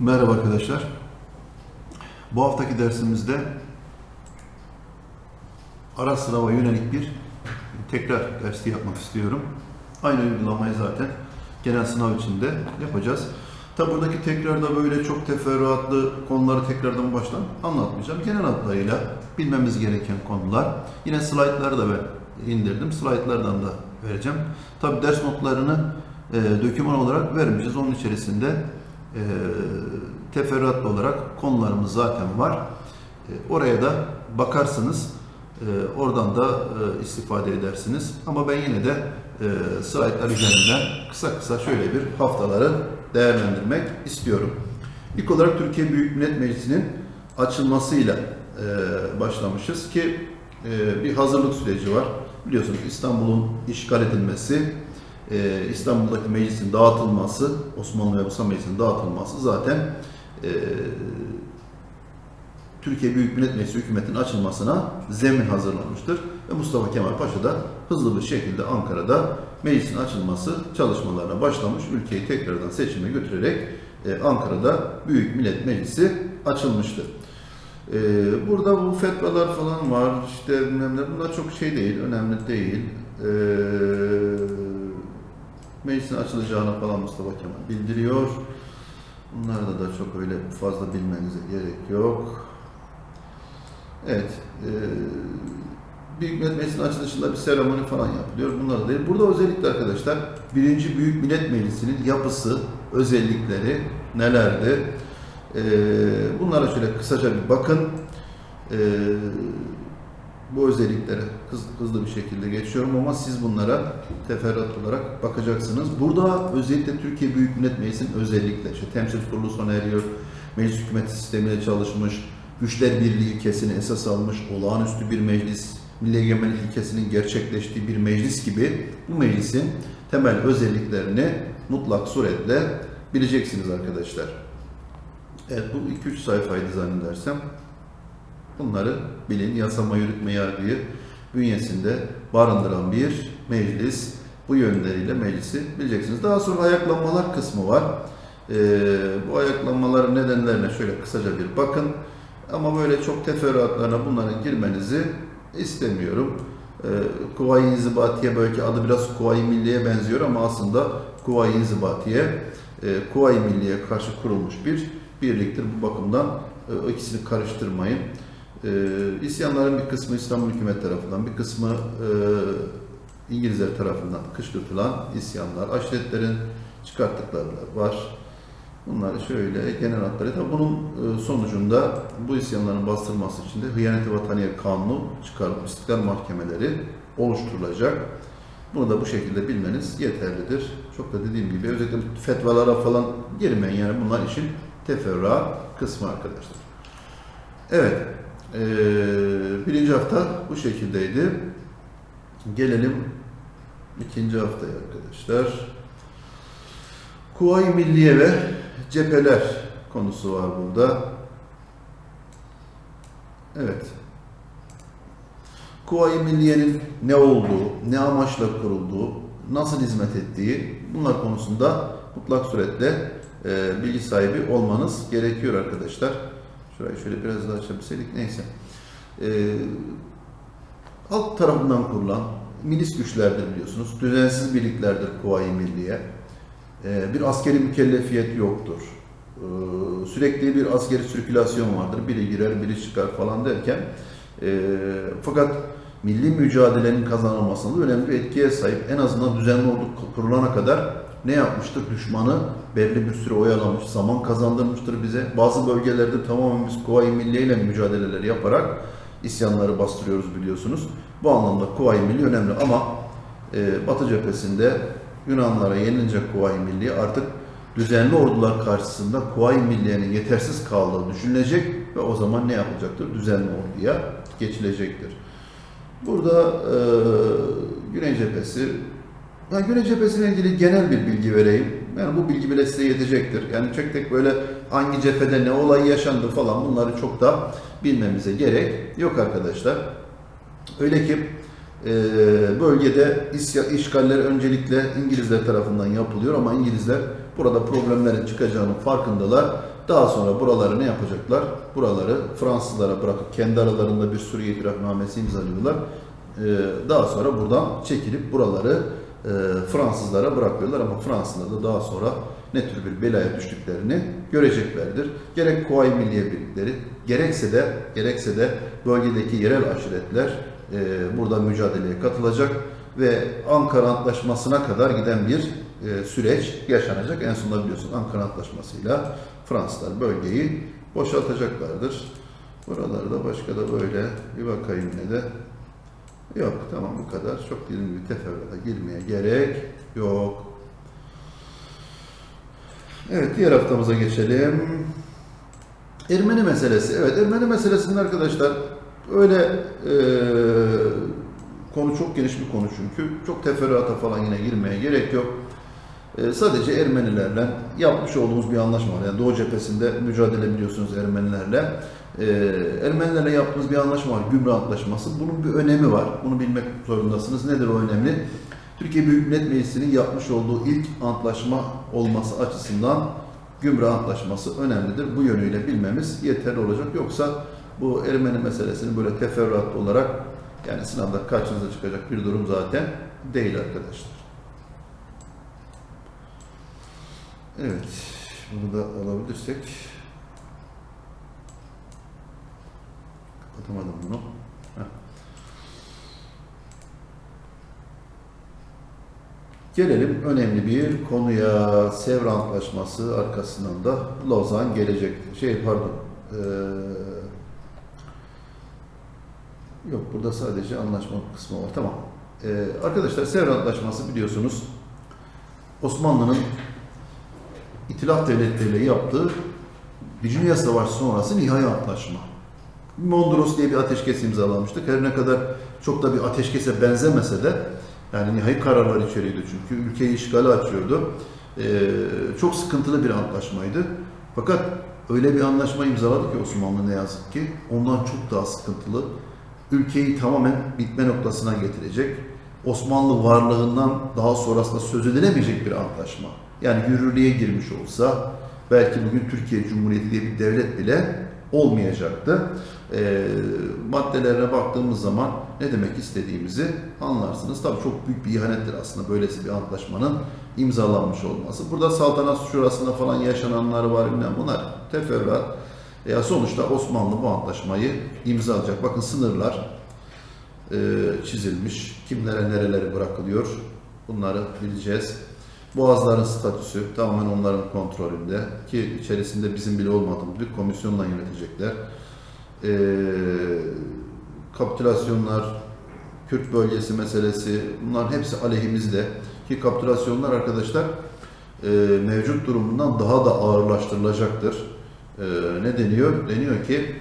Merhaba arkadaşlar. Bu haftaki dersimizde ara sınava yönelik bir tekrar dersi yapmak istiyorum. Aynı uygulamayı zaten genel sınav içinde yapacağız. Tabi buradaki tekrarda böyle çok teferruatlı konuları tekrardan baştan anlatmayacağım. Genel hatlarıyla bilmemiz gereken konular. Yine slaytları da ben indirdim. Slaytlardan da vereceğim. Tabi ders notlarını e, doküman olarak vermeyeceğiz. Onun içerisinde e, teferruatlı olarak konularımız zaten var. E, oraya da bakarsınız. E, oradan da e, istifade edersiniz. Ama ben yine de e, slaytlar üzerinden kısa kısa şöyle bir haftaları değerlendirmek istiyorum. İlk olarak Türkiye Büyük Millet Meclisi'nin açılmasıyla e, başlamışız ki e, bir hazırlık süreci var. Biliyorsunuz İstanbul'un işgal edilmesi, e, İstanbul'daki meclisin dağıtılması, Osmanlı ve Musa Meclisi'nin dağıtılması zaten e, Türkiye Büyük Millet Meclisi hükümetinin açılmasına zemin hazırlanmıştır. Ve Mustafa Kemal Paşa da hızlı bir şekilde Ankara'da meclisin açılması çalışmalarına başlamış. Ülkeyi tekrardan seçime götürerek e, Ankara'da Büyük Millet Meclisi açılmıştır. E, burada bu fetvalar falan var, işte bilmem bunlar çok şey değil, önemli değil. E, meclisin açılacağına falan Mustafa Kemal bildiriyor. Bunlarda da çok öyle fazla bilmenize gerek yok. Evet. E, Büyük Millet Meclisi'nin açılışında bir seremoni falan yapılıyor. Bunlar da değil. Burada özellikle arkadaşlar birinci Büyük Millet Meclisi'nin yapısı, özellikleri nelerdi? E, bunlara şöyle kısaca bir bakın. E, bu özelliklere hızlı, bir şekilde geçiyorum ama siz bunlara teferruat olarak bakacaksınız. Burada özellikle Türkiye Büyük Millet Meclisi'nin özellikleri, işte temsil kurulu sona eriyor, meclis hükümeti sistemiyle çalışmış, güçler birliği ilkesini esas almış, olağanüstü bir meclis, milli egemenlik ilkesinin gerçekleştiği bir meclis gibi bu meclisin temel özelliklerini mutlak suretle bileceksiniz arkadaşlar. Evet bu 2-3 sayfaydı zannedersem. Bunları bilin. Yasama, yürütme, yargıyı bünyesinde barındıran bir meclis. Bu yönleriyle meclisi bileceksiniz. Daha sonra ayaklanmalar kısmı var. Ee, bu ayaklanmaların nedenlerine şöyle kısaca bir bakın. Ama böyle çok teferruatlarına bunların girmenizi istemiyorum. Ee, Kuvayi İnzibatiye belki adı biraz Kuvayi Milliye benziyor ama aslında Kuvayi İnzibatiye e, Kuvayi Milliye karşı kurulmuş bir birliktir. Bu bakımdan e, ikisini karıştırmayın. E, isyanların bir kısmı İstanbul hükümet tarafından, bir kısmı e, İngilizler tarafından kışkırtılan isyanlar, aşiretlerin çıkarttıkları var. Bunları şöyle genel hatlarıyla bunun e, sonucunda bu isyanların bastırılması için de Hıyaneti Vataniye Kanunu çıkarılıp istiklal mahkemeleri oluşturulacak. Bunu da bu şekilde bilmeniz yeterlidir. Çok da dediğim gibi özellikle fetvalara falan girmeyin yani bunlar işin teferruat kısmı arkadaşlar. Evet, e, birinci hafta bu şekildeydi. Gelelim ikinci haftaya arkadaşlar. Kuvayi Milliye ve cepheler konusu var burada. Evet. Kuvayi Milliye'nin ne olduğu, ne amaçla kurulduğu, nasıl hizmet ettiği bunlar konusunda mutlak suretle e, bilgi sahibi olmanız gerekiyor arkadaşlar. Şurayı şöyle biraz daha açabilseydik neyse. E, halk tarafından kurulan milis güçlerdir biliyorsunuz. Düzensiz birliklerdir Kuvayi Milliye. E, bir askeri mükellefiyet yoktur. E, sürekli bir askeri sirkülasyon vardır. Biri girer, biri çıkar falan derken e, fakat milli mücadelenin kazanılmasında önemli bir etkiye sahip. En azından düzenli ordu kurulana kadar ne yapmıştır? Düşmanı belli bir süre oyalamış, zaman kazandırmıştır bize. Bazı bölgelerde tamamen biz Kuvayi Milliye ile mücadeleler yaparak isyanları bastırıyoruz biliyorsunuz. Bu anlamda Kuvayi Milliye önemli ama e, Batı cephesinde Yunanlara yenilince Kuvayi Milliye artık düzenli ordular karşısında Kuvayi Milliye'nin yetersiz kaldığı düşünülecek ve o zaman ne yapılacaktır? Düzenli orduya geçilecektir. Burada e, Güney cephesi yani Güney cephesiyle ilgili genel bir bilgi vereyim. Yani bu bilgi bile size yetecektir. Yani tek tek böyle hangi cephede ne olay yaşandı falan bunları çok da bilmemize gerek yok arkadaşlar. Öyle ki e, bölgede işgaller öncelikle İngilizler tarafından yapılıyor ama İngilizler burada problemlerin çıkacağının farkındalar. Daha sonra buraları ne yapacaklar? Buraları Fransızlara bırakıp kendi aralarında bir Suriye itirafnamesi imzalıyorlar. Ee, daha sonra buradan çekilip buraları e, Fransızlara bırakıyorlar ama Fransızlar da daha sonra ne tür bir belaya düştüklerini göreceklerdir. Gerek Kuvayi Milliye Birlikleri, gerekse de gerekse de bölgedeki yerel aşiretler e, burada mücadeleye katılacak ve Ankara Antlaşması'na kadar giden bir e, süreç yaşanacak. En sonunda biliyorsun Ankara Antlaşması'yla Fransızlar bölgeyi boşaltacaklardır. Buralarda başka da böyle bir bakayım ne de. Yok tamam bu kadar. Çok dediğim gibi teferruata girmeye gerek yok. Evet diğer haftamıza geçelim. Ermeni meselesi. Evet Ermeni meselesinin arkadaşlar öyle e, konu çok geniş bir konu çünkü. Çok teferruata falan yine girmeye gerek yok. E, sadece Ermenilerle yapmış olduğumuz bir anlaşma var. Yani Doğu cephesinde mücadele biliyorsunuz Ermenilerle. E, Ermenilerle yaptığımız bir anlaşma var. Gümrük Antlaşması. Bunun bir önemi var. Bunu bilmek zorundasınız. Nedir o önemli? Türkiye Büyük Millet Meclisi'nin yapmış olduğu ilk antlaşma olması açısından Gümrük Antlaşması önemlidir. Bu yönüyle bilmemiz yeterli olacak. Yoksa bu Ermeni meselesini böyle teferruatlı olarak yani sınavda karşınıza çıkacak bir durum zaten değil arkadaşlar. Evet, bunu da alabilirsek. Kapatamadım bunu. Gelelim önemli bir konuya. Sevr Antlaşması arkasından da Lozan gelecek. Şey pardon. Ee, yok burada sadece anlaşma kısmı var. Tamam. Ee, arkadaşlar Sevr Antlaşması biliyorsunuz Osmanlı'nın İtilaf devletleriyle yaptığı Dünya Savaşı sonrası nihai antlaşma. Mondros diye bir ateşkes imzalamıştık. Her ne kadar çok da bir ateşkese benzemese de yani nihai kararlar içeriyordu çünkü ülkeyi işgale açıyordu. Ee, çok sıkıntılı bir antlaşmaydı. Fakat öyle bir anlaşma imzaladı ki Osmanlı ne yazık ki ondan çok daha sıkıntılı. Ülkeyi tamamen bitme noktasına getirecek. Osmanlı varlığından daha sonrasında söz edilemeyecek bir antlaşma. Yani yürürlüğe girmiş olsa belki bugün Türkiye Cumhuriyeti diye bir devlet bile olmayacaktı. E, maddelerine baktığımız zaman ne demek istediğimizi anlarsınız. Tabii çok büyük bir ihanettir aslında böylesi bir antlaşmanın imzalanmış olması. Burada saltanat şurasında falan yaşananlar var bilmem bunlar teferruat. Ya sonuçta Osmanlı bu antlaşmayı imzalayacak. Bakın sınırlar e, çizilmiş. Kimlere nerelere bırakılıyor bunları bileceğiz. Boğazların statüsü tamamen onların kontrolünde ki içerisinde bizim bile olmadığımız bir komisyonla yönetecekler. Ee, kapitülasyonlar, Kürt bölgesi meselesi bunların hepsi aleyhimizde ki kapitülasyonlar arkadaşlar e, mevcut durumundan daha da ağırlaştırılacaktır. E, ne deniyor? Deniyor ki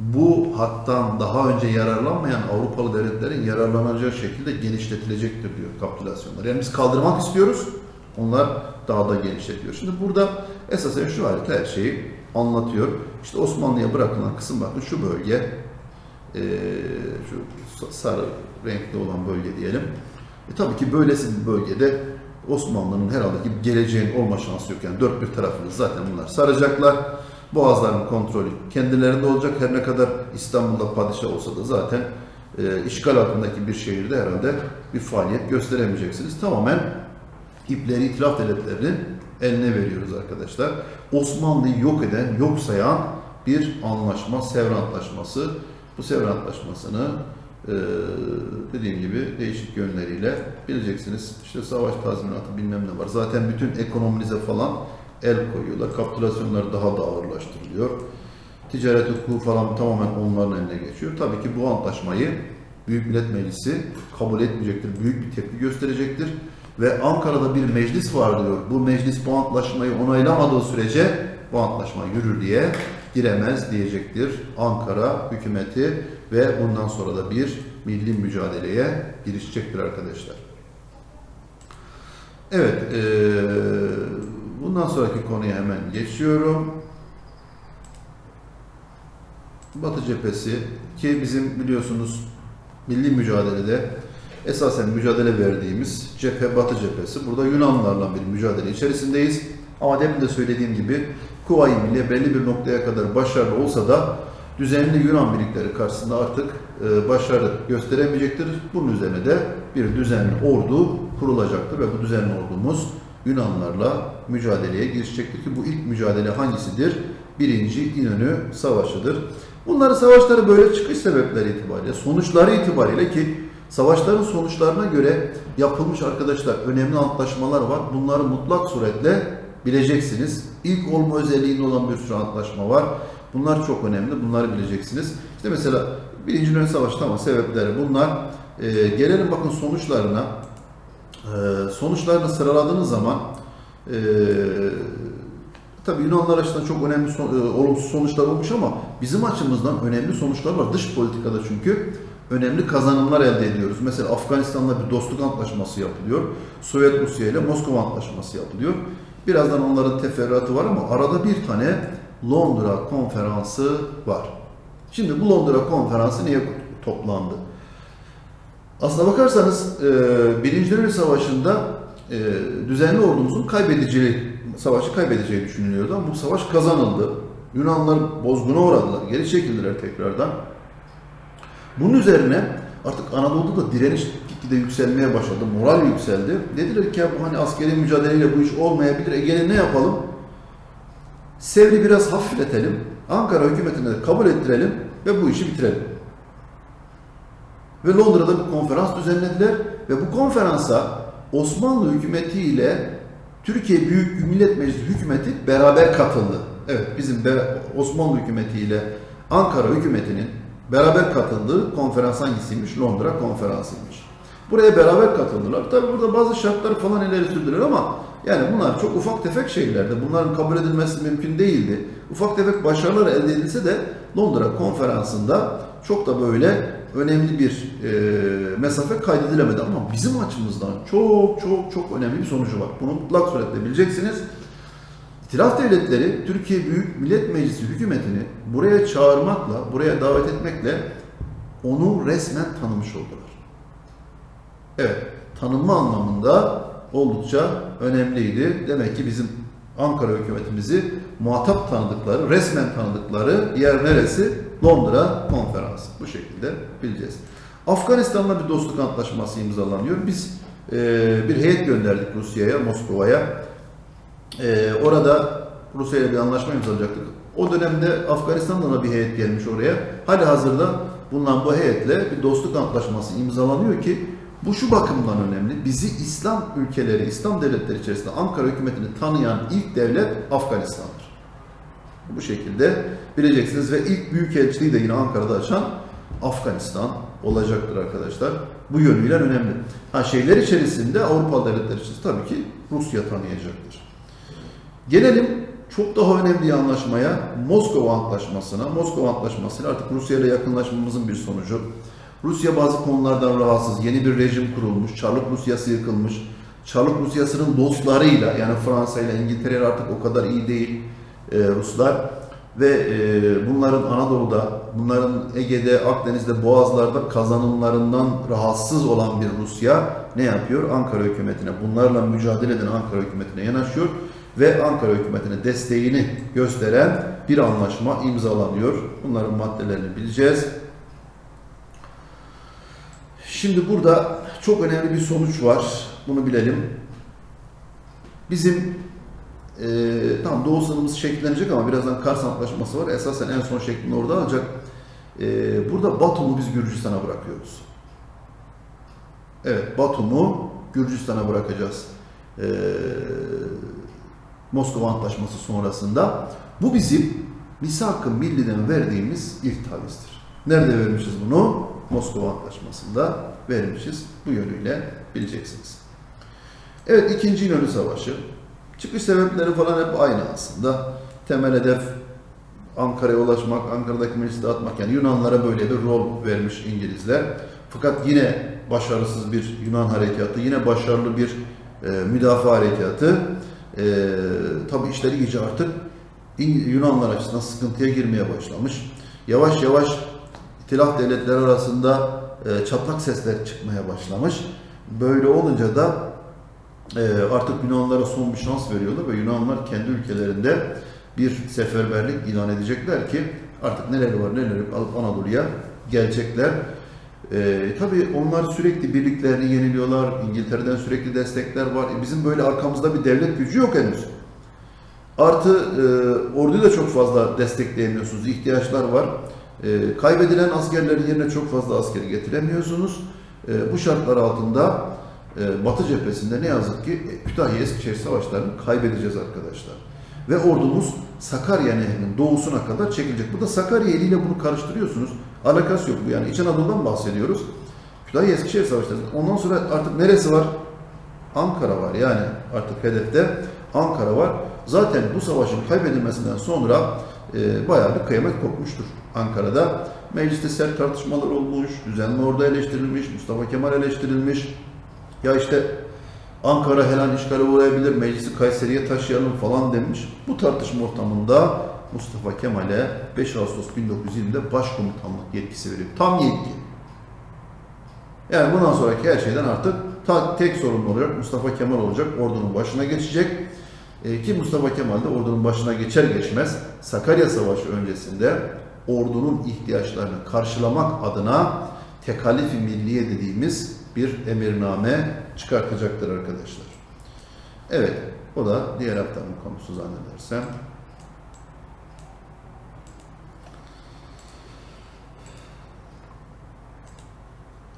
bu hattan daha önce yararlanmayan Avrupalı devletlerin yararlanacağı şekilde genişletilecektir diyor kapitülasyonlar. Yani biz kaldırmak istiyoruz onlar daha da genişletiyor. Şimdi burada esasen şu harita her şeyi anlatıyor. İşte Osmanlı'ya bırakılan kısım bakın şu bölge, e, şu sarı renkli olan bölge diyelim. E, tabii ki böylesi bir bölgede Osmanlı'nın herhalde ki geleceğin olma şansı yok. Yani dört bir tarafını zaten bunlar saracaklar. Boğazların kontrolü kendilerinde olacak. Her ne kadar İstanbul'da padişah olsa da zaten e, işgal altındaki bir şehirde herhalde bir faaliyet gösteremeyeceksiniz. Tamamen ipleri itilaf devletlerinin eline veriyoruz arkadaşlar. Osmanlı'yı yok eden, yok sayan bir anlaşma, Sevr Antlaşması. Bu Sevr Antlaşması'nı dediğim gibi değişik yönleriyle bileceksiniz. İşte savaş tazminatı bilmem ne var. Zaten bütün ekonominize falan el koyuyorlar. Kapitülasyonlar daha da ağırlaştırılıyor. Ticaret hukuku falan tamamen onların eline geçiyor. Tabii ki bu antlaşmayı Büyük Millet Meclisi kabul etmeyecektir. Büyük bir tepki gösterecektir ve Ankara'da bir meclis var diyor. Bu meclis bu antlaşmayı onaylamadığı sürece bu antlaşma yürürlüğe giremez diyecektir Ankara hükümeti ve bundan sonra da bir milli mücadeleye girişecektir arkadaşlar. Evet, e, bundan sonraki konuya hemen geçiyorum. Batı cephesi ki bizim biliyorsunuz milli mücadelede esasen mücadele verdiğimiz cephe Batı cephesi. Burada Yunanlarla bir mücadele içerisindeyiz. Ama demin de söylediğim gibi Kuvayi Milliye belli bir noktaya kadar başarılı olsa da düzenli Yunan birlikleri karşısında artık e, başarı gösteremeyecektir. Bunun üzerine de bir düzenli ordu kurulacaktır ve bu düzenli ordumuz Yunanlarla mücadeleye girişecektir ki bu ilk mücadele hangisidir? Birinci İnönü Savaşı'dır. Bunları savaşları böyle çıkış sebepleri itibariyle, sonuçları itibariyle ki savaşların sonuçlarına göre yapılmış arkadaşlar önemli antlaşmalar var. Bunları mutlak suretle bileceksiniz. İlk olma özelliğinde olan bir sürü antlaşma var. Bunlar çok önemli. Bunları bileceksiniz. İşte mesela Birinci Dünya Savaşı tamam sebepleri bunlar. Ee, gelelim bakın sonuçlarına. Ee, sonuçlarını sıraladığınız zaman ee, tabii Yunanlar açısından çok önemli son- e, olumsuz sonuçlar olmuş ama bizim açımızdan önemli sonuçlar var. Dış politikada çünkü önemli kazanımlar elde ediyoruz. Mesela Afganistan'la bir dostluk antlaşması yapılıyor. Sovyet Rusya ile Moskova antlaşması yapılıyor. Birazdan onların teferruatı var ama arada bir tane Londra konferansı var. Şimdi bu Londra konferansı niye toplandı? Aslına bakarsanız e, Birinci Dünya Savaşı'nda e, düzenli ordumuzun kaybedeceği, savaşı kaybedeceği düşünülüyordu ama bu savaş kazanıldı. Yunanlar bozguna uğradılar, geri çekildiler tekrardan. Bunun üzerine artık Anadolu'da da direniş gitgide yükselmeye başladı, moral yükseldi. Dediler ki ya bu hani askeri mücadeleyle bu iş olmayabilir, Ege'nin ne yapalım? Sevr'i biraz hafifletelim, Ankara hükümetine de kabul ettirelim ve bu işi bitirelim. Ve Londra'da bir konferans düzenlediler ve bu konferansa Osmanlı hükümeti ile Türkiye Büyük Millet Meclisi hükümeti beraber katıldı. Evet bizim Osmanlı hükümeti ile Ankara hükümetinin beraber katıldığı konferans hangisiymiş? Londra konferansıymış. Buraya beraber katıldılar. Tabi burada bazı şartlar falan ileri sürdüler ama yani bunlar çok ufak tefek şeylerdi. Bunların kabul edilmesi mümkün değildi. Ufak tefek başarılar elde edilse de Londra konferansında çok da böyle önemli bir e, mesafe kaydedilemedi ama bizim açımızdan çok çok çok önemli bir sonucu var. Bunu mutlak suretle bileceksiniz. İtilaf devletleri Türkiye Büyük Millet Meclisi hükümetini buraya çağırmakla, buraya davet etmekle onu resmen tanımış oldular. Evet, tanınma anlamında oldukça önemliydi. Demek ki bizim Ankara hükümetimizi muhatap tanıdıkları, resmen tanıdıkları yer neresi? Londra konferansı. Bu şekilde bileceğiz. Afganistan'la bir dostluk antlaşması imzalanıyor. Biz e, bir heyet gönderdik Rusya'ya, Moskova'ya. E, orada Rusya ile bir anlaşma imzalayacaktık. O dönemde Afganistan'dan da bir heyet gelmiş oraya. Hali hazırda bulunan bu heyetle bir dostluk antlaşması imzalanıyor ki bu şu bakımdan önemli. Bizi İslam ülkeleri, İslam devletleri içerisinde Ankara hükümetini tanıyan ilk devlet Afganistan'dır. Bu şekilde bileceksiniz ve ilk büyükelçiliği de yine Ankara'da açan Afganistan olacaktır arkadaşlar. Bu yönüyle önemli. Ha şeyler içerisinde Avrupa devletleri içerisinde tabii ki Rusya tanıyacaktır. Gelelim çok daha önemli bir anlaşmaya Moskova Antlaşması'na. Moskova Antlaşması'yla artık Rusya ile yakınlaşmamızın bir sonucu. Rusya bazı konulardan rahatsız. Yeni bir rejim kurulmuş. Çarlık Rusyası yıkılmış. Çarlık Rusyası'nın dostlarıyla yani Fransa ile İngiltere ile artık o kadar iyi değil e, Ruslar. Ve e, bunların Anadolu'da, bunların Ege'de, Akdeniz'de, Boğazlar'da kazanımlarından rahatsız olan bir Rusya ne yapıyor? Ankara hükümetine, bunlarla mücadele eden Ankara hükümetine yanaşıyor ve Ankara hükümetine desteğini gösteren bir anlaşma imzalanıyor. Bunların maddelerini bileceğiz. Şimdi burada çok önemli bir sonuç var. Bunu bilelim. Bizim e, tamam Doğu sınırımız şekillenecek ama birazdan Kars Antlaşması var. Esasen en son şeklini orada alacak. E, burada Batum'u biz Gürcistan'a bırakıyoruz. Evet, Batum'u Gürcistan'a bırakacağız. E, Moskova Antlaşması sonrasında. Bu bizim Misak-ı Milli'den verdiğimiz ilk tavizdir. Nerede vermişiz bunu? Moskova Antlaşması'nda vermişiz. Bu yönüyle bileceksiniz. Evet, ikinci İnönü Savaşı. Çıkış sebepleri falan hep aynı aslında. Temel hedef Ankara'ya ulaşmak, Ankara'daki meclisi dağıtmak. Yani Yunanlara böyle bir rol vermiş İngilizler. Fakat yine başarısız bir Yunan harekatı, yine başarılı bir e, müdafaa harekatı. E, tabii işleri iyice artık Yunanlar açısından sıkıntıya girmeye başlamış. Yavaş yavaş İtilaf devletleri arasında e, çatlak sesler çıkmaya başlamış. Böyle olunca da e, artık Yunanlılara son bir şans veriyorlar ve Yunanlılar kendi ülkelerinde bir seferberlik ilan edecekler ki artık neleri var neleri yok alıp Anadolu'ya gelecekler. E, tabii onlar sürekli birliklerini yeniliyorlar. İngiltere'den sürekli destekler var. E, bizim böyle arkamızda bir devlet gücü yok henüz. Artı e, orduyu da çok fazla destekleyemiyorsunuz. İhtiyaçlar var. E, kaybedilen askerlerin yerine çok fazla askeri getiremiyorsunuz. E, bu şartlar altında e, Batı cephesinde ne yazık ki e, Kütahya Eskişehir savaşlarını kaybedeceğiz arkadaşlar. Ve ordumuz Sakarya Nehri'nin doğusuna kadar çekilecek. Bu da Sakarya eliyle bunu karıştırıyorsunuz. Alakası yok bu yani. İç Anadolu'dan bahsediyoruz. Kütahya Eskişehir savaşları. Ondan sonra artık neresi var? Ankara var yani artık hedefte Ankara var. Zaten bu savaşın kaybedilmesinden sonra e, bayağı bir kıyamet kopmuştur Ankara'da. Mecliste sert tartışmalar olmuş, düzenli ordu eleştirilmiş, Mustafa Kemal eleştirilmiş. Ya işte Ankara her işgale uğrayabilir, meclisi Kayseri'ye taşıyalım falan demiş. Bu tartışma ortamında Mustafa Kemal'e 5 Ağustos 1920'de başkomutanlık yetkisi veriyor. Tam yetki. Yani bundan sonraki her şeyden artık ta- tek sorumlu olacak Mustafa Kemal olacak, ordunun başına geçecek. E, ki Mustafa Kemal de ordunun başına geçer geçmez Sakarya Savaşı öncesinde ordunun ihtiyaçlarını karşılamak adına tekalifi milliye dediğimiz bir emirname çıkartacaktır arkadaşlar. Evet, o da diğer haftanın konusu zannedersem.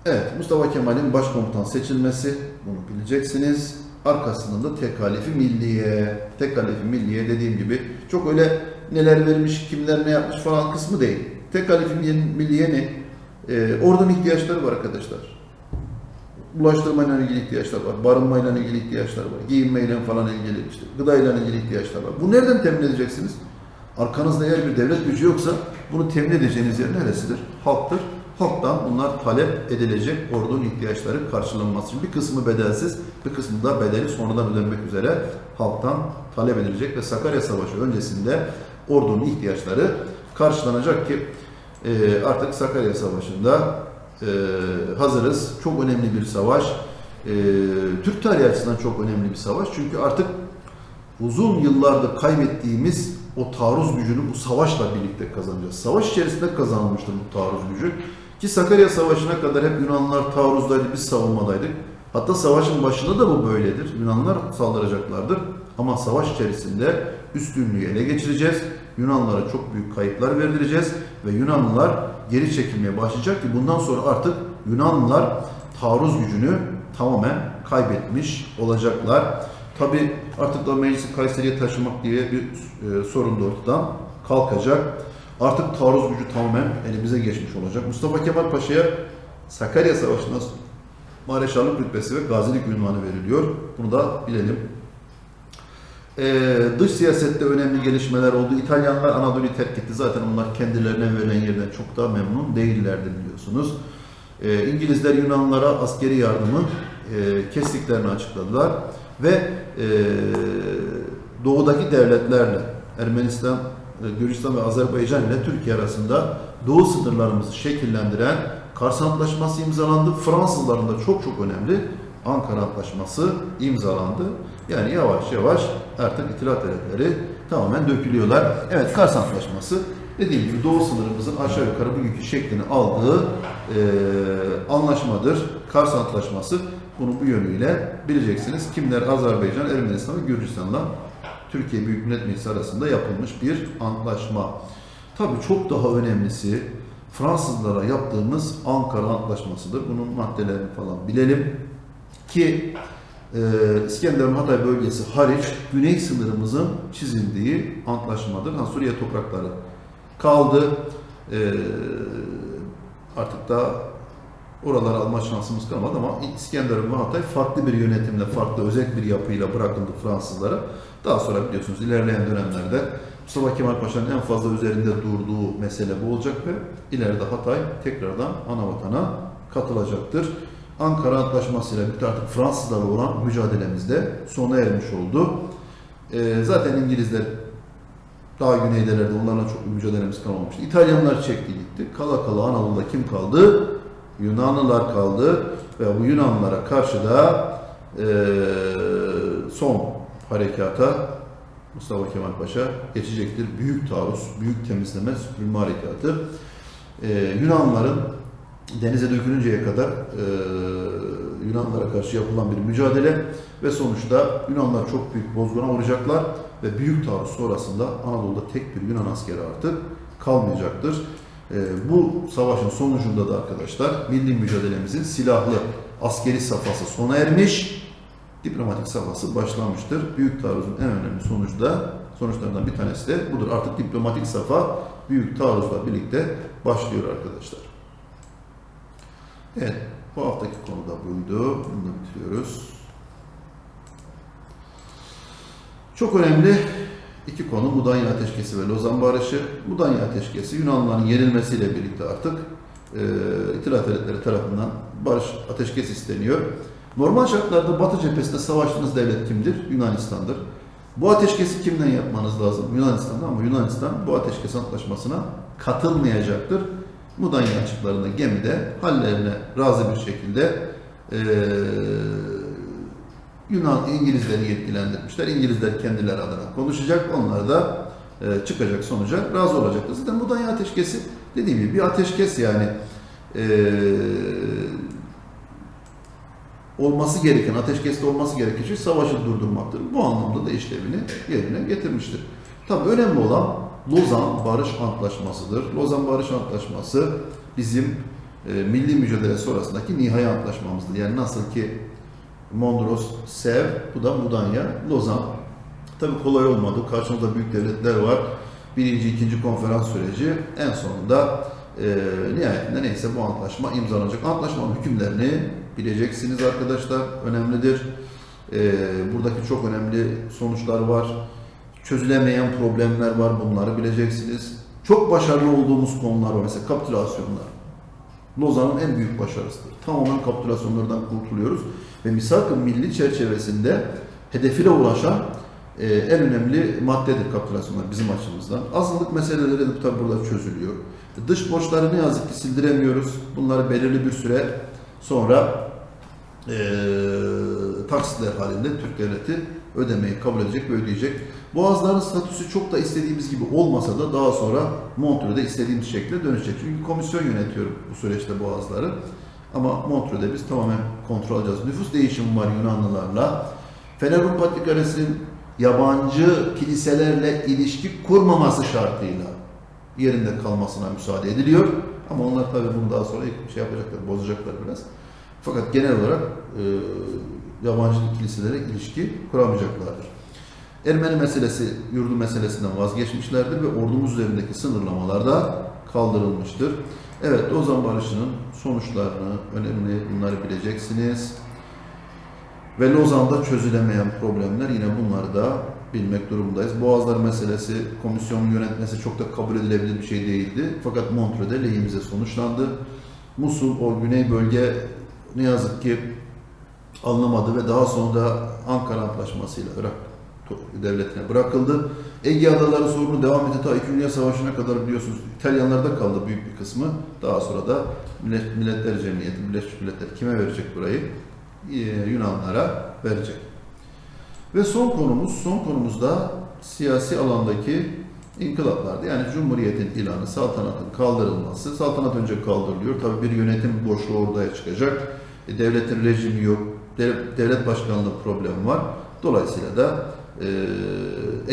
Evet, Mustafa Kemal'in başkomutan seçilmesi, bunu bileceksiniz. Arkasından da tekalifi milliye. Tekalifi milliye dediğim gibi çok öyle neler vermiş, kimler ne yapmış falan kısmı değil. Tekalifi milliye ne? Ee, oradan ihtiyaçları var arkadaşlar. Ulaştırmayla ilgili ihtiyaçlar var, barınmayla ilgili ihtiyaçlar var, giyinmeyle falan ilgili işte, gıdayla ilgili ihtiyaçlar var. Bu nereden temin edeceksiniz? Arkanızda eğer bir devlet gücü yoksa bunu temin edeceğiniz yer neresidir? Halktır. Halktan bunlar talep edilecek ordunun ihtiyaçları karşılanması için. Bir kısmı bedelsiz, bir kısmı da bedeli sonradan ödenmek üzere halktan talep edilecek ve Sakarya Savaşı öncesinde ordunun ihtiyaçları karşılanacak ki e, artık Sakarya Savaşı'nda e, hazırız. Çok önemli bir savaş. E, Türk tarihi açısından çok önemli bir savaş. Çünkü artık uzun yıllardır kaybettiğimiz o taarruz gücünü bu savaşla birlikte kazanacağız. Savaş içerisinde kazanılmıştır bu taarruz gücü. Ki Sakarya Savaşı'na kadar hep Yunanlılar taarruzdaydı, biz savunmadaydık. Hatta savaşın başında da bu böyledir. Yunanlılar saldıracaklardır. Ama savaş içerisinde üstünlüğü ele geçireceğiz. Yunanlılara çok büyük kayıplar verdireceğiz ve Yunanlılar geri çekilmeye başlayacak ki bundan sonra artık Yunanlılar taarruz gücünü tamamen kaybetmiş olacaklar. Tabi artık da meclisi Kayseri'ye taşımak diye bir e, sorun da ortadan kalkacak. Artık taarruz gücü tamamen elimize geçmiş olacak. Mustafa Kemal Paşa'ya Sakarya Savaşı'nda Mareşallık rütbesi ve gazilik ünvanı veriliyor. Bunu da bilelim. Ee, dış siyasette önemli gelişmeler oldu. İtalyanlar Anadolu'yu terk etti. Zaten onlar kendilerine verilen yerden çok daha memnun değillerdi biliyorsunuz. Ee, İngilizler Yunanlılara askeri yardımı e, kestiklerini açıkladılar. Ve e, doğudaki devletlerle Ermenistan, Gürcistan ve Azerbaycan ile Türkiye arasında doğu sınırlarımızı şekillendiren Kars Antlaşması imzalandı. Fransızların da çok çok önemli Ankara Antlaşması imzalandı. Yani yavaş yavaş artık itilaf devletleri tamamen dökülüyorlar. Evet Kars Antlaşması dediğim gibi doğu sınırımızın aşağı yukarı bugünkü şeklini aldığı e, anlaşmadır. Kars Antlaşması bunu bu yönüyle bileceksiniz. Kimler Azerbaycan, Ermenistan ve Gürcistan'la Türkiye Büyük Millet Meclisi arasında yapılmış bir antlaşma. Tabii çok daha önemlisi Fransızlara yaptığımız Ankara Antlaşması'dır. Bunun maddelerini falan bilelim. Ki e, İskenderun Hatay bölgesi hariç güney sınırımızın çizildiği antlaşmadır. Ha, Suriye toprakları kaldı. E, artık da oraları alma şansımız kalmadı ama İskenderun ve Hatay farklı bir yönetimle, farklı özel bir yapıyla bırakıldı Fransızlara. Daha sonra biliyorsunuz ilerleyen dönemlerde Mustafa Kemal Paşa'nın en fazla üzerinde durduğu mesele bu olacak ve ileride Hatay tekrardan ana vatana katılacaktır. Ankara Antlaşması ile birlikte artık Fransızlarla olan mücadelemizde sona ermiş oldu. Ee, zaten İngilizler Daha güneydelerde onlarla çok bir mücadelemiz kalmamıştı. İtalyanlar çekti gitti. Kala kala Anadolu'da kim kaldı? Yunanlılar kaldı ve bu Yunanlılara karşı da eee, son harekata Mustafa Kemal Paşa geçecektir. Büyük taarruz, büyük temizleme, süpürme harekatı. Eee Yunanlıların denize dökülünceye kadar eee Yunanlara karşı yapılan bir mücadele ve sonuçta Yunanlar çok büyük bozguna uğrayacaklar ve büyük taarruz sonrasında Anadolu'da tek bir Yunan askeri artık kalmayacaktır. Eee, bu savaşın sonucunda da arkadaşlar milli mücadelemizin silahlı askeri safhası sona ermiş, diplomatik safhası başlamıştır. Büyük taarruzun en önemli sonucu da sonuçlarından bir tanesi de budur. Artık diplomatik safa büyük taarruzla birlikte başlıyor arkadaşlar. Evet, bu haftaki konu da buydu. Bunu da bitiriyoruz. Çok önemli iki konu Mudanya Ateşkesi ve Lozan Barışı. Mudanya Ateşkesi Yunanlıların yenilmesiyle birlikte artık e, İtilaf Devletleri tarafından barış ateşkes isteniyor. Normal şartlarda Batı cephesinde savaştığınız devlet kimdir? Yunanistan'dır. Bu ateşkesi kimden yapmanız lazım? Yunanistan'dan ama Yunanistan bu ateşkes antlaşmasına katılmayacaktır. Mudanya açıklarında gemide hallerine razı bir şekilde eee Yunan İngilizleri yetkilendirmişler. İngilizler kendileri adına konuşacak. Onlar da e, çıkacak sonuca razı olacaktır. Zaten Mudanya ateşkesi dediğim gibi bir ateşkes yani e, olması gereken, ateşkeste olması gereken şey savaşı durdurmaktır. Bu anlamda da işlevini yerine getirmiştir. Tabii önemli olan Lozan Barış Antlaşması'dır. Lozan Barış Antlaşması bizim e, milli mücadele sonrasındaki nihai antlaşmamızdır. Yani nasıl ki Mondros, Sev, bu da Mudanya, Lozan. Tabii kolay olmadı. Karşımızda büyük devletler var. Birinci, ikinci konferans süreci en sonunda e, nihayetinde neyse bu antlaşma imzalanacak. Antlaşmanın hükümlerini bileceksiniz arkadaşlar. Önemlidir. E, buradaki çok önemli sonuçlar var. Çözülemeyen problemler var. Bunları bileceksiniz. Çok başarılı olduğumuz konular var. Mesela kapitülasyonlar. Lozan'ın en büyük başarısıdır. Tamamen kapitülasyonlardan kurtuluyoruz ve misak-ı milli çerçevesinde hedefine ulaşan e, en önemli maddedir kapitülasyonlar bizim açımızdan. Azınlık meseleleri de tabi burada çözülüyor. Dış borçları ne yazık ki sildiremiyoruz. Bunları belirli bir süre sonra e, taksitler halinde Türk devleti ödemeyi kabul edecek ve ödeyecek. Boğazların statüsü çok da istediğimiz gibi olmasa da daha sonra Montreux'de istediğimiz şekilde dönüşecek. Çünkü komisyon yönetiyor bu süreçte Boğazları. Ama Montreux'de biz tamamen kontrol alacağız. Nüfus değişimi var Yunanlılarla. Fenerun Patrikhanesi'nin yabancı kiliselerle ilişki kurmaması şartıyla yerinde kalmasına müsaade ediliyor. Ama onlar tabii bunu daha sonra şey yapacaklar, bozacaklar biraz. Fakat genel olarak e, yabancı kiliselere ilişki kuramayacaklardır. Ermeni meselesi, yurdu meselesinden vazgeçmişlerdir ve ordumuz üzerindeki sınırlamalar da kaldırılmıştır. Evet, Lozan Barışı'nın sonuçlarını, önemli bunları bileceksiniz. Ve Lozan'da çözülemeyen problemler yine bunları da bilmek durumundayız. Boğazlar meselesi komisyonun yönetmesi çok da kabul edilebilir bir şey değildi. Fakat Montreux'de lehimize sonuçlandı. Musul, o güney bölge ne yazık ki alınamadı ve daha sonra Ankara Antlaşması'yla Irak devletine bırakıldı. Ege Adaları sorunu devam etti. Ta İkinci Dünya Savaşı'na kadar biliyorsunuz İtalyanlarda kaldı büyük bir kısmı. Daha sonra da Millet- Milletler Cemiyeti, Birleşmiş Milletler kime verecek burayı? Ee, Yunanlara verecek. Ve son konumuz, son konumuz da siyasi alandaki inkılaplardı. Yani Cumhuriyet'in ilanı, saltanatın kaldırılması. Saltanat önce kaldırılıyor. Tabii bir yönetim boşluğu ortaya çıkacak. E, devletin rejimi yok. Dev- Devlet başkanlığı problemi var. Dolayısıyla da e,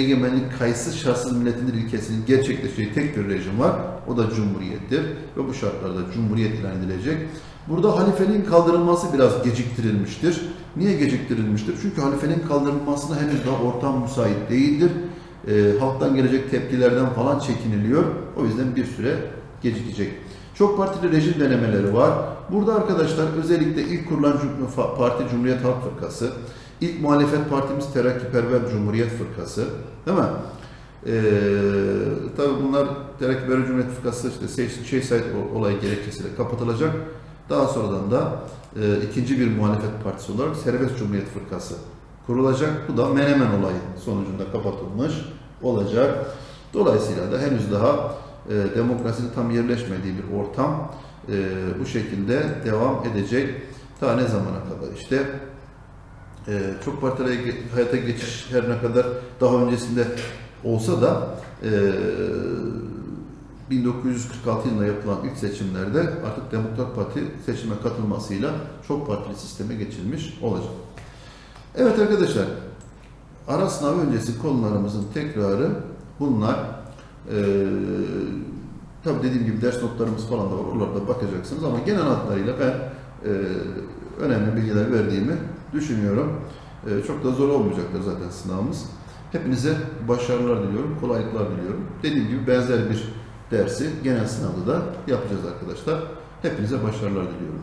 egemenlik kayıtsız şartsız milletindir ilkesinin gerçekleştiği tek bir rejim var. O da Cumhuriyettir. Ve bu şartlarda Cumhuriyet ilan edilecek. Burada halifeliğin kaldırılması biraz geciktirilmiştir. Niye geciktirilmiştir? Çünkü halifeliğin kaldırılmasına henüz daha ortam müsait değildir. E, halktan gelecek tepkilerden falan çekiniliyor. O yüzden bir süre gecikecek. Çok partili rejim denemeleri var. Burada arkadaşlar özellikle ilk kurulan parti Cumhuriyet Halk Fırkası, ilk muhalefet partimiz Terakkiperver Cumhuriyet Fırkası, değil mi? Ee, tabii bunlar Terakkiperver Cumhuriyet Fırkası işte Şey- Şeyhsaid o- olayı gerekçesiyle kapatılacak. Daha sonradan da e, ikinci bir muhalefet partisi olarak Serbest Cumhuriyet Fırkası kurulacak. Bu da Menemen olayı sonucunda kapatılmış olacak. Dolayısıyla da henüz daha e, demokrasinin tam yerleşmediği bir ortam e, bu şekilde devam edecek. Ta ne zamana kadar işte e, çok partili hayata geçiş her ne kadar daha öncesinde olsa da e, 1946 yılında yapılan ilk seçimlerde artık Demokrat Parti seçime katılmasıyla çok partili sisteme geçilmiş olacak. Evet arkadaşlar, ara sınav öncesi konularımızın tekrarı bunlar. Ee, tabii dediğim gibi ders notlarımız falan da var, oralarda bakacaksınız ama genel hatlarıyla ben e, önemli bilgiler verdiğimi düşünüyorum. E, çok da zor olmayacaktır zaten sınavımız. Hepinize başarılar diliyorum, kolaylıklar diliyorum. Dediğim gibi benzer bir dersi genel sınavda da yapacağız arkadaşlar. Hepinize başarılar diliyorum.